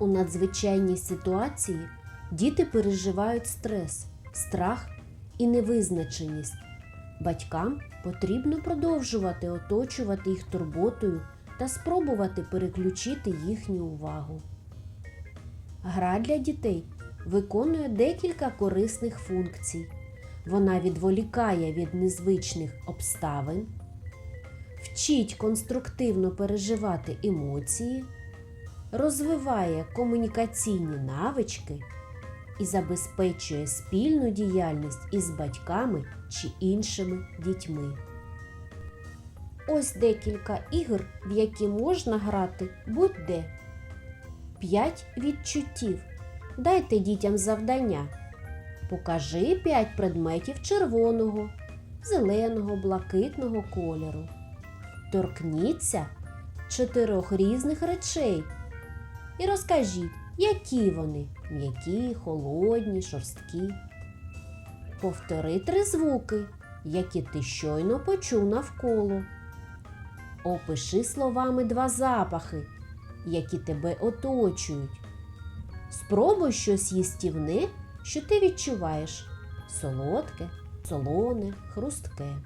У надзвичайній ситуації діти переживають стрес, страх і невизначеність. Батькам потрібно продовжувати оточувати їх турботою та спробувати переключити їхню увагу. Гра для дітей виконує декілька корисних функцій. Вона відволікає від незвичних обставин, вчить конструктивно переживати емоції, розвиває комунікаційні навички і забезпечує спільну діяльність із батьками чи іншими дітьми. Ось декілька ігор, в які можна грати будь-де. 5 відчуттів. Дайте дітям завдання. Покажи 5 предметів червоного, зеленого, блакитного кольору. Торкніться чотирьох різних речей і розкажіть, які вони м'які, холодні, шорсткі. Повтори три звуки, які ти щойно почув навколо. Опиши словами два запахи, які тебе оточують. Спробуй щось їстівне, що ти відчуваєш солодке, солоне, хрустке.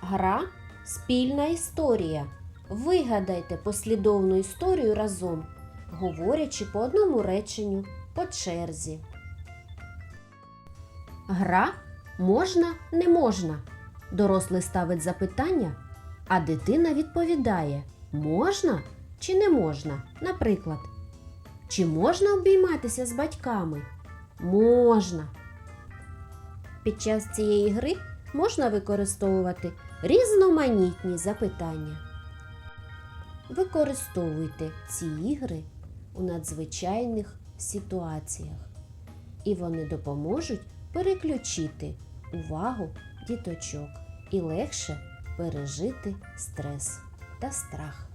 Гра спільна історія. Вигадайте послідовну історію разом, говорячи по одному реченню по черзі. Гра можна, не можна. Дорослий ставить запитання, а дитина відповідає можна чи не можна. Наприклад, чи можна обійматися з батьками? Можна. Під час цієї гри можна використовувати різноманітні запитання. Використовуйте ці ігри у надзвичайних ситуаціях, і вони допоможуть переключити увагу діточок і легше пережити стрес та страх.